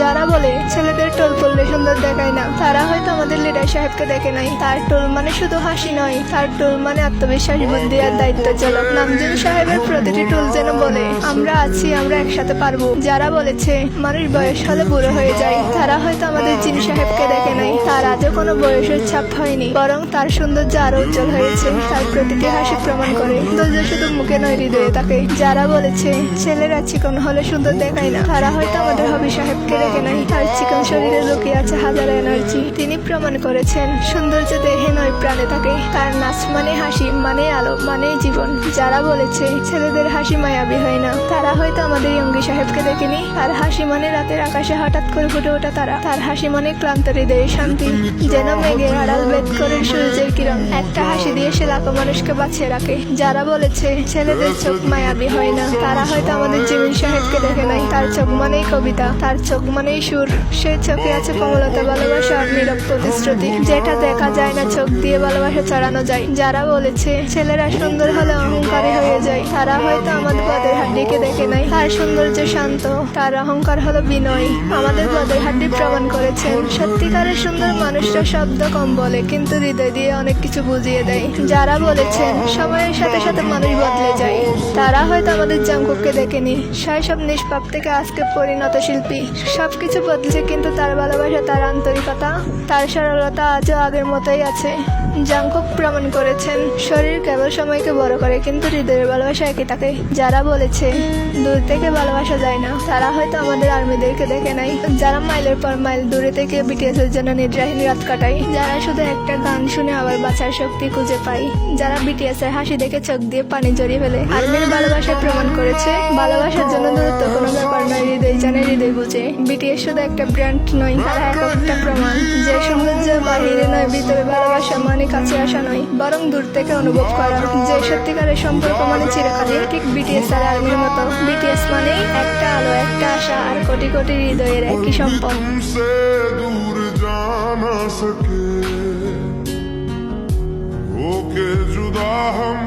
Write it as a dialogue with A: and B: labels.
A: যারা বলে ছেলেদের টোল পড়লে সুন্দর দেখায় না, তারা হয়তো আমাদের লিডার সাহেবকে দেখে নাই। তার টোল মানে শুধু হাসি নয়, তার টোল মানে আত্মবিশ্বাস, বুদ্ধি আর দায়িত্ব চালক নামজুল সাহেবের প্রতিটি টোল যেন বলে, আমরা আছি, আমরা একসাথে পারব। যারা বলেছে, মানুষ বয়স হলে বুড়ো হয়ে যায়। তারা হয়তো আমাদের জিন সাহেবকে দেখে নাই, তার আজও কোনো বয়সের ছাপ হয়নি, বরং তার সৌন্দর্য আরও উজ্জ্বল হয়েছে, তার প্রতিটি হাসি প্রমাণ করে। সৌন্দর্য শুধু মুখে নয়, হৃদয়ে থাকে যারা বলেছে, ছেলেরা চিকন হলে সুন্দর দেখায় না, তারা হয়তো আমাদের হবি সাহেবকে দেখে নাই। তার চিকন শরীরে লুকিয়ে আছে হাজার এনার্জি। তিনি প্রমাণ করেছেন, সৌন্দর্য দেহে নয়, প্রাণে থাকে তার নাচ মানে হাসি মানে আলো মানে জীবন। যারা বলেছে, ছেলেদের হাসি মায়াবী হয় না, তারা হয়তো আমাদের ইয়ঙ্গি সাহেবকে দেখেনি। তার হাসি মানে রাতের আকাশে হঠাৎ করে ফুটে ওঠা তারা। তার হাসি মানে ক্লান্ত হৃদয়ে শান্তি। যেন মেঘের আড়াল করে সূর্যের কিরণ। একটা হাসি দিয়ে সে লাখো মানুষকে বাঁচিয়ে রাখে। যারা বলেছে, ছেলেদের চোখ মায়াবী হয় না। তারা হয়তো আমাদের জিমিন সাহেবকে দেখে নাই। তার চোখ মানেই কবিতা, তার চোখ মানেই সুর। সে চোখে আছে কমলতা, ভালোবাসা আর নীরব প্রতিশ্রুতি যেটা দেখা যায় না, চোখ দিয়ে ভালোবাসা চড়ানো যায়। যারা বলেছে, ছেলেরা সুন্দর হলে অহংকারী হয়ে যায়। তারা হয়তো আমাদের পদের হাড্ডিকে দেখে নাই। তার সৌন্দর্য শান্ত। তার অহংকার হলো বিনয়। আমাদের পদের হাড্ডি প্রমাণ করেছেন। সত্যিকারের সুন্দর মানুষরা শব্দ কম বলে, কিন্তু হৃদয় দিয়ে অনেক কিছু বুঝিয়ে দেয়। যারা বলেছেন, সময়ের সাথে সাথে মানুষ বদলে যায়। তারা হয়তো আমাদের জাঙ্কুককে দেখেনি। সব নিষ্পাপ থেকে আজকে পরিণত শিল্পী। সব কিছু বদলেছে, কিন্তু তার ভালোবাসা, তার আন্তরিকতা, তার সরলতা আজও আগের মতোই আছে। জাঙ্কুক প্রমাণ করেছেন। শরীর কেবল সময়কে বড় করে, কিন্তু হৃদয়ের ভালোবাসা একই থাকে যারা বলেছে, দূর থেকে ভালোবাসা যায় না, তারা হয়তো আমাদের আর্মিদেরকে দেখে নাই। যারা মাইলের পর মাইল দূরে থেকে বিটিএস এর জন্য নির্বাহী রাত কাটায়, যারা শুধু একটা গান শুনে আবার বাঁচার শক্তি খুঁজে পায়, যারা বিটিএস এর হাসি দেখে চোখ দিয়ে পানি জড়িয়ে ফেলে। আর্মির ভালোবাসা প্রমাণ করেছে, ভালোবাসার জন্য দূরত্ব কোনো ব্যাপার নয়, হৃদয় জানে, হৃদয় বুঝে। বিটিএস শুধু একটা ব্র্যান্ড নয়, তারা এক একটা প্রমাণ, যে বাহিরে নয় ভিতরে ভালোবাসা মানে কাছে আসা নয় বরং দূর থেকে অনুভব করা যে সত্যিকারের সম্পর্ক মানে চিরকালে ঠিক বিটিএস আর আর্মির মতো বিটিএস মানে একটা আলো একটা আশা আর কোটি কোটি হৃদয়ের একই সম্পদ
B: तुमसे दूर जा ना सके होके जुदा हम